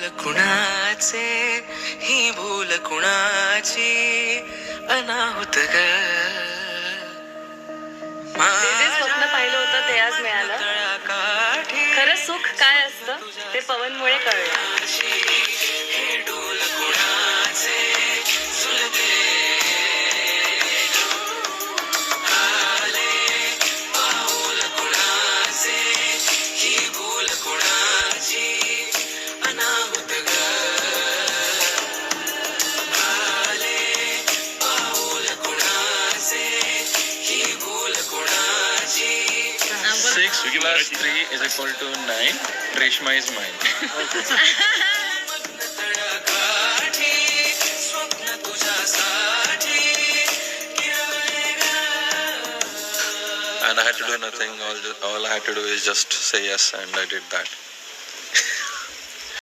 भूल कुणाचे ही भूल कुणाची? अनाहुत ग. स्वप्न पाहिलं होतं ते आज मिळालं. खरं सुख काय असतं? ते पवनमुळे कळलं. 6 plus 3 is equal to 9. Reshma is mine. and I had to do nothing. All, all I had to do is just say yes, and I did that.